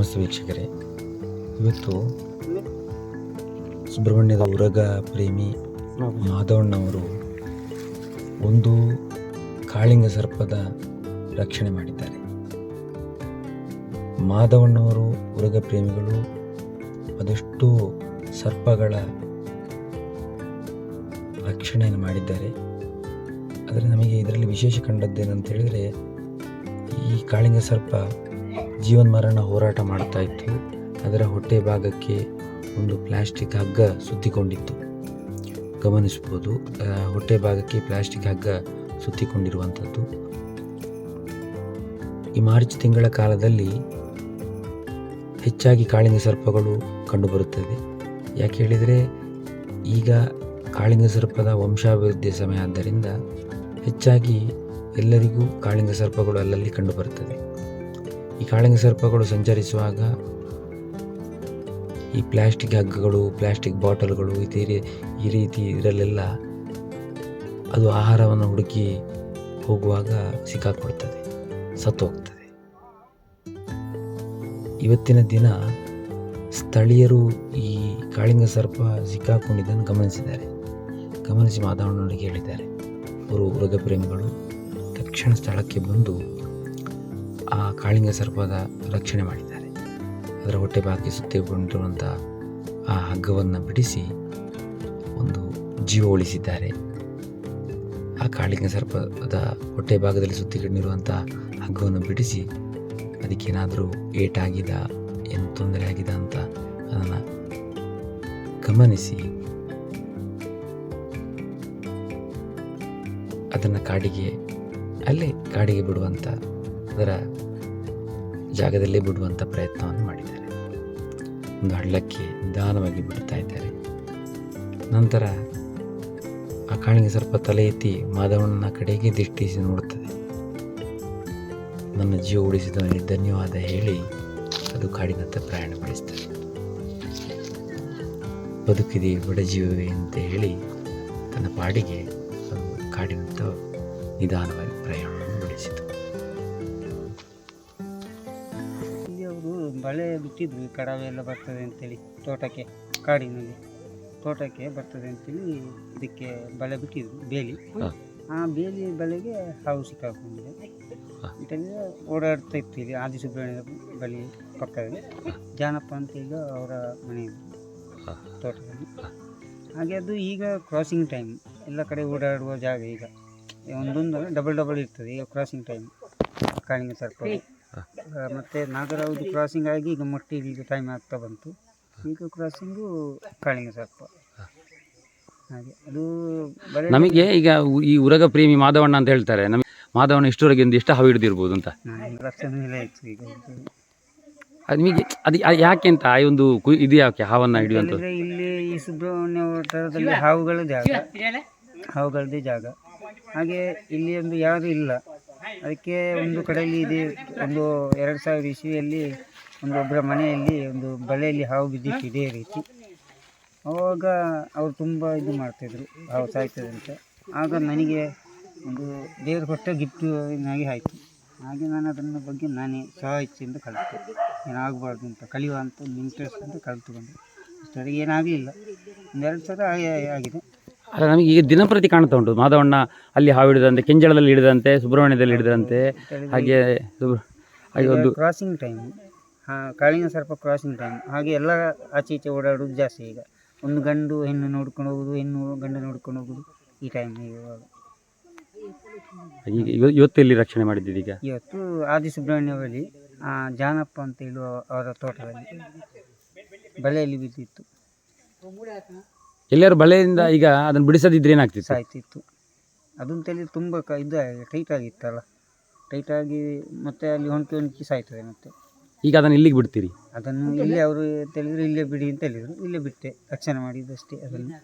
ನಮಸ್ತೆ ವೀಕ್ಷಕರೇ. ಇವತ್ತು ಸುಬ್ರಹ್ಮಣ್ಯದ ಉರಗ ಪ್ರೇಮಿ ಮಾಧವಣ್ಣವರು ಒಂದು ಕಾಳಿಂಗ ಸರ್ಪದ ರಕ್ಷಣೆ ಮಾಡಿದ್ದಾರೆ. ಮಾಧವಣ್ಣವರು ಉರಗ ಪ್ರೇಮಿಗಳು, ಅದೆಷ್ಟು ಸರ್ಪಗಳ ರಕ್ಷಣೆಯನ್ನು ಮಾಡಿದ್ದಾರೆ. ಆದರೆ ನಮಗೆ ಇದರಲ್ಲಿ ವಿಶೇಷ ಕಂಡದ್ದೇನಂತ ಹೇಳಿದರೆ, ಈ ಕಾಳಿಂಗ ಸರ್ಪ ಜೀವನ್ ಮರಣ ಹೋರಾಟ ಮಾಡ್ತಾ ಇತ್ತು. ಅದರ ಹೊಟ್ಟೆ ಭಾಗಕ್ಕೆ ಒಂದು ಪ್ಲಾಸ್ಟಿಕ್ ಹಗ್ಗ ಸುತ್ತಿಕೊಂಡಿತ್ತು. ಗಮನಿಸ್ಬೋದು ಹೊಟ್ಟೆ ಭಾಗಕ್ಕೆ ಪ್ಲಾಸ್ಟಿಕ್ ಹಗ್ಗ ಸುತ್ತಿಕೊಂಡಿರುವಂಥದ್ದು. ಈ ಮಾರ್ಚ್ ತಿಂಗಳ ಕಾಲದಲ್ಲಿ ಹೆಚ್ಚಾಗಿ ಕಾಳಿಂಗ ಸರ್ಪಗಳು ಕಂಡುಬರುತ್ತದೆ. ಯಾಕೆ ಹೇಳಿದರೆ, ಈಗ ಕಾಳಿಂಗ ಸರ್ಪದ ವಂಶಾಭಿವೃದ್ಧಿಯ ಸಮಯ ಆದ್ದರಿಂದ ಹೆಚ್ಚಾಗಿ ಎಲ್ಲರಿಗೂ ಕಾಳಿಂಗ ಸರ್ಪಗಳು ಅಲ್ಲಲ್ಲಿ ಕಂಡುಬರುತ್ತದೆ ಈ ಕಾಳಿಂಗ ಸರ್ಪಗಳು ಸಂಚರಿಸುವಾಗ ಈ ಪ್ಲಾಸ್ಟಿಕ್ ಹಗ್ಗಗಳು, ಪ್ಲಾಸ್ಟಿಕ್ ಬಾಟಲ್ಗಳು ಇದೇ ಈ ರೀತಿ ಇದರಲ್ಲೆಲ್ಲ ಅದು ಆಹಾರವನ್ನು ಹುಡುಕಿ ಹೋಗುವಾಗ ಸಿಕ್ಕಾಕೊಳ್ತದೆ ಸತ್ತು ಹೋಗ್ತದೆ ಇವತ್ತಿನ ದಿನ ಸ್ಥಳೀಯರು ಈ ಕಾಳಿಂಗ ಸರ್ಪ ಸಿಕ್ಕಾಕೊಂಡಿದ್ದನ್ನು ಗಮನಿಸಿದ್ದಾರೆ. ಗಮನಿಸಿ ಮಾತಾಡೋಣ ಹೇಳಿದ್ದಾರೆ. ಅವರು ಮೃಗಪ್ರೇಮಿಗಳು ತಕ್ಷಣ ಸ್ಥಳಕ್ಕೆ ಬಂದು ಆ ಕಾಳಿಂಗ ಸರ್ಪದ ರಕ್ಷಣೆ ಮಾಡಿದ್ದಾರೆ. ಅದರ ಹೊಟ್ಟೆ ಬಾಕಿ ಸುತ್ತಿಕೊಂಡಿರುವಂಥ ಆ ಹಗ್ಗವನ್ನು ಬಿಡಿಸಿ ಒಂದು ಜೀವ ಉಳಿಸಿದ್ದಾರೆ. ಆ ಕಾಳಿಂಗ ಸರ್ಪದ ಹೊಟ್ಟೆ ಭಾಗದಲ್ಲಿ ಸುತ್ತಿಕೊಂಡಿರುವಂಥ ಹಗ್ಗವನ್ನು ಬಿಡಿಸಿ ಅದಕ್ಕೇನಾದರೂ ಏಟಾಗಿದ, ಏನು ತೊಂದರೆ ಆಗಿದ ಅಂತ ಅದನ್ನು ಗಮನಿಸಿ ಅದನ್ನು ಕಾಡಿಗೆ, ಅಲ್ಲೇ ಕಾಡಿಗೆ ಬಿಡುವಂಥ ಅದರ ಜಾಗದಲ್ಲೇ ಬಿಡುವಂಥ ಪ್ರಯತ್ನವನ್ನು ಮಾಡಿದ್ದಾರೆ. ಒಂದು ಹಳ್ಳಕ್ಕೆ ನಿಧಾನವಾಗಿ ಬಿಡ್ತಾ ಇದ್ದಾರೆ. ನಂತರ ಆ ಕಾಣಿಗೆ ಸ್ವಲ್ಪ ತಲೆ ಎತ್ತಿ ಮಾಧವಣ್ಣನ ಕಡೆಗೆ ದಿಟ್ಟಿಸಿ ನೋಡುತ್ತದೆ. ನನ್ನ ಜೀವ ಉಳಿಸಿದವನಿಗೆ ಧನ್ಯವಾದ ಹೇಳಿ ಅದು ಕಾಡಿನತ್ತ ಪ್ರಯಾಣ ಬೆಳೆಸ್ತದೆ ಬದುಕಿದೆ ಬಡ ಜೀವವೇ ಅಂತ ಹೇಳಿ ತನ್ನ ಪಾಡಿಗೆ ಅದು ಕಾಡಿನತ್ತ ನಿಧಾನವಾಗಿ ಪ್ರಯಾಣವನ್ನು ಬೆಳೆಸಿತು. ಬಳೆ ಬಿಟ್ಟಿದ್ವಿ ಕಡವೆ ಎಲ್ಲ ಬರ್ತದೆ ಅಂತೇಳಿ ತೋಟಕ್ಕೆ ಕಾಡಿನಲ್ಲಿ ತೋಟಕ್ಕೆ ಬರ್ತದೆ ಅಂತೇಳಿ ಇದಕ್ಕೆ ಬಳೆ ಬಿಟ್ಟಿದ್ವಿ ಬೇಲಿ. ಆ ಬೇಲಿ ಬಲೆಗೆ ಹಾವು ಸಿಕ್ಕಾಕೊಂಡಿದೆ. ಅಂತೇಳಿ ಓಡಾಡ್ತಾ ಇತ್ತು ಇಲ್ಲಿ ಆದಿ ಸುಬ್ರಹ್ಮಣ್ಯ ಬಳಿ ಪಕ್ಕದಲ್ಲಿ. ಜಾನಪ್ಪ ಅಂತ ಈಗ ಅವರ ಮನೆ ತೋಟದಲ್ಲಿ. ಹಾಗೆ ಅದು ಈಗ ಕ್ರಾಸಿಂಗ್ ಟೈಮ್ ಎಲ್ಲ ಕಡೆ ಓಡಾಡುವ ಜಾಗ ಈಗ. ಒಂದೊಂದು ಡಬಲ್ ಡಬಲ್ ಇರ್ತದೆ ಈಗ ಕ್ರಾಸಿಂಗ್ ಟೈಮ್ ಕಾಳಿಂಗ ಸರ್ಪ ಮತ್ತೆ ನಾಗರಾವುದು ಕ್ರಾಸಿಂಗ್ ಆಗಿ ಈಗ ಮೊಟ್ಟೆ ಈಗ ಟೈಮ್ ಆಗ್ತಾ ಬಂತು. ಈಗ ಕ್ರಾಸಿಂಗು ಕಾಳಿಂಗ ಸರ್ಪ ಹಾಗೆ ಅದು ಬರೀ ನಮಗೆ ಈಗ ಉ- ಈ ಉರಗ ಪ್ರೇಮಿ ಮಾಧವಣ್ಣ ಅಂತ ಹೇಳ್ತಾರೆ. ನಮಗೆ ಮಾಧವಣ್ಣ ಇಷ್ಟವರೆಗೆ ಒಂದು ಇಷ್ಟ ಹಾವು ಹಿಡಿದಿರ್ಬೋದು ಅಂತ. ಒಂದು ಲಕ್ಷ ಮೇಲೆ ಆಯ್ತು ಈಗ. ಅದು ನಿಮಗೆ ಅದು ಯಾ- ಯಾಕೆ ಅಂತ ಆ ಒಂದು ಕು- ಇದು ಯಾಕೆ ಹಾವನ್ನು ಹಿಡಿಯುವಂತ ಇಲ್ಲಿ ಈ ಸುಬ್ರಹ್ಮಣ್ಯ ಥರದಲ್ಲಿ ಹಾವುಗಳ ಜಾಗ. ಹಾವುಗಳದ್ದೇ ಜಾಗ. ಹಾಗೆ ಇಲ್ಲಿ ಒಂದು ಯಾರು ಇಲ್ಲ. ಅದಕ್ಕೆ ಒಂದು ಕಡೆಯಲ್ಲಿ ಇದೆ ಒಂದು ಎರಡು ಸಾವಿರ ಇಸ್ವಿಯಲ್ಲಿ ಒಂದು ಒಬ್ಬರ ಮನೆಯಲ್ಲಿ ಒಂದು ಬಳೆಯಲ್ಲಿ ಹಾವು ಬಿದ್ದಿತ್ತು ಇದೇ ರೀತಿ. ಆವಾಗ ಅವರು ತುಂಬ ಇದು ಮಾಡ್ತಾಯಿದ್ರು ಹಾವು ಸಾಯ್ತದೆ ಅಂತ ಆಗ ನನಗೆ ಒಂದು ದೇವರು ಕೊಟ್ಟ ಗಿಫ್ಟ್ ನನಗೆ ಆಯಿತು. ಹಾಗೆ ನಾನು ಅದನ್ನ ಬಗ್ಗೆ ನಾನೇ ಸಹ ಇಚ್ಛೆಯಿಂದ ಕಲಿತೆ. ಏನಾಗಬಾರ್ದು ಅಂತ, ಕಲಿಯುವ ಅಂತ ಇಂಟ್ರೆಸ್ಟ್ ಅಂತ ಕಲಿತುಕೊಂಡೆ. ಬಂದೆ ಅಷ್ಟೊತ್ತಿಗೆ ಏನಾಗಲಿಲ್ಲ. ಒಂದೆರಡು ಸಲ ಆಗಿದೆ. ಅಲ್ಲ ನಮಗೆ ಈಗ ದಿನಪ್ರತಿ ಕಾಣ್ತಾ ಉಂಟು. ಮಾಧವಣ್ಣ ಅಲ್ಲಿ ಹಾವು ಹಿಡಿದಂತೆ ಕೆಂಜಳದಲ್ಲಿ ಹಿಡಿದಂತೆ ಸುಬ್ರಹ್ಮಣ್ಯದಲ್ಲಿ ಹಿಡಿದಂತೆ ಹಾಗೆ ಸುಬ್ರ- ಹಾಗೆ ಒಂದು ಕ್ರಾಸಿಂಗ್ ಟೈಮ್ ಹಾಂ ಕಾಳಿಂಗ ಸರ್ಪ ಕ್ರಾಸಿಂಗ್ ಟೈಮ್ ಹಾಗೆ ಎಲ್ಲ ಆಚೆ ಈಚೆ ಓಡಾಡೋದು ಜಾಸ್ತಿ ಈಗ. ಒಂದು ಗಂಡು ಹೆಣ್ಣು ನೋಡ್ಕೊಂಡು ಹೋಗೋದು ಹೆಣ್ಣು ಗಂಡು ನೋಡ್ಕೊಂಡು ಹೋಗೋದು ಈ ಟೈಮ್ ಇವಾಗ. ಈಗ ಇವ- ಇವತ್ತು ಎಲ್ಲಿ ರಕ್ಷಣೆ ಮಾಡಿದ್ದೀರಿ ಈಗ? ಇವತ್ತು ಆದಿ ಸುಬ್ರಹ್ಮಣ್ಯ ಬಳಿ ಆ, ಜಾನಪ್ಪ ಅಂತ ಹೇಳುವ ಅವರ ತೋಟದಲ್ಲಿ. ಬಲೆಯಲ್ಲಿ ಬಿದ್ದಿತ್ತು. ಎಲ್ಲರೂ ಬಲೆಯಿಂದ ಈಗ ಅದನ್ನು ಬಿಡಿಸದಿದ್ರೆ ಏನಾಗ್ತಿತ್ತು? ಸಾಯ್ತಿತ್ತು ಅದಂತೇಳಿ ತುಂಬ ಕ ಇದು ಟೈಟ್ ಆಗಿತ್ತಲ್ಲ. ಟೈಟ್ ಆಗಿ ಮತ್ತೆ ಅಲ್ಲಿ ಹೊಂಟಿ ಹೊಂಟಿ ಸಾಯ್ತದೆ ಮತ್ತೆ. ಈಗ ಅದನ್ನು ಇಲ್ಲಿಗೆ ಬಿಡ್ತೀರಿ? ಅದನ್ನು ಇಲ್ಲಿ ಅವರು ಹೇಳಿದ್ರು ಇಲ್ಲೇ ಬಿಡಿ ಅಂತ ಹೇಳಿದರು. ಇಲ್ಲೇ ಬಿಟ್ಟೆ. ರಕ್ಷಣೆ ಮಾಡಿದ್ದಷ್ಟೇ ಅದನ್ನು.